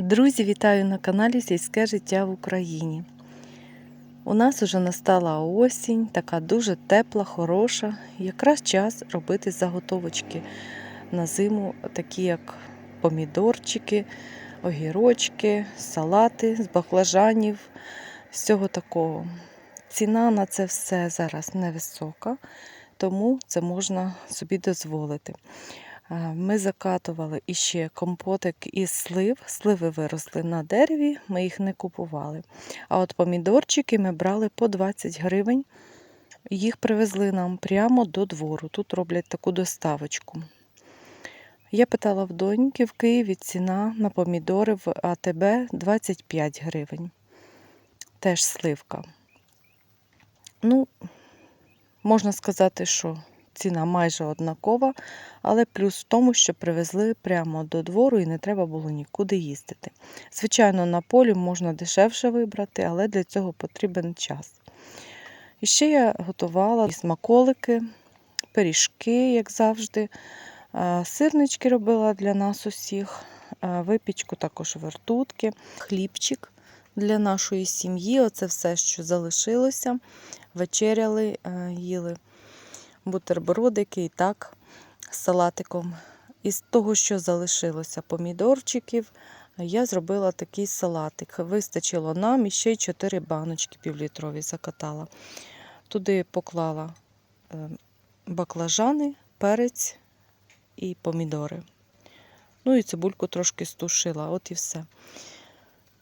Друзі, вітаю на каналі Сільське життя в Україні. У нас уже настала осінь, така дуже тепла, хороша. Якраз час робити заготовочки на зиму, такі як помідорчики, огірочки, салати з баклажанів, з цього такого. Ціна на це все зараз невисока, тому це можна собі дозволити. Е, Ми закатували іще компотик із слив. Сливи виросли на дереві, ми їх не купували. А от помідорчики ми брали по 20 гривень. Їх привезли нам прямо до двору. Тут роблять таку доставочку. Я питала в доньки в Києві ціна на помідори в АТБ 25 гривень. Теж сливка. Ну, можна сказати, що ціна майже однакова, але плюс в тому, що привезли прямо до двору і не треба було нікуди їздити. Звичайно, на полі можна дешевше вибрати, але для цього потрібен час. І ще я готувала смаколики, пиріжки, як завжди. Сирнички робила для нас усіх, випічку також вертутки, хлібчик для нашої сім'ї. Оце все, що залишилося. Вечеряли, е, їли бутербродики і так з салатиком. Із того, що залишилося помідорчиків, я зробила такий салатик. Вистачило нам і ще й 4 баночки півлітрові закатала. Туди поклала е, баклажани, перець і помідори. Ну і цибульку трошки стушила, от і все.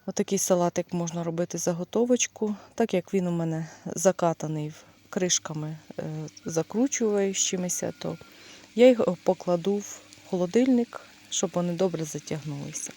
Отакий салатик можна робити заготовочку, так як він у мене закатаний кришками закручуваючимися, закручуючимися, то я його покладу в холодильник, щоб вони добре затягнулися.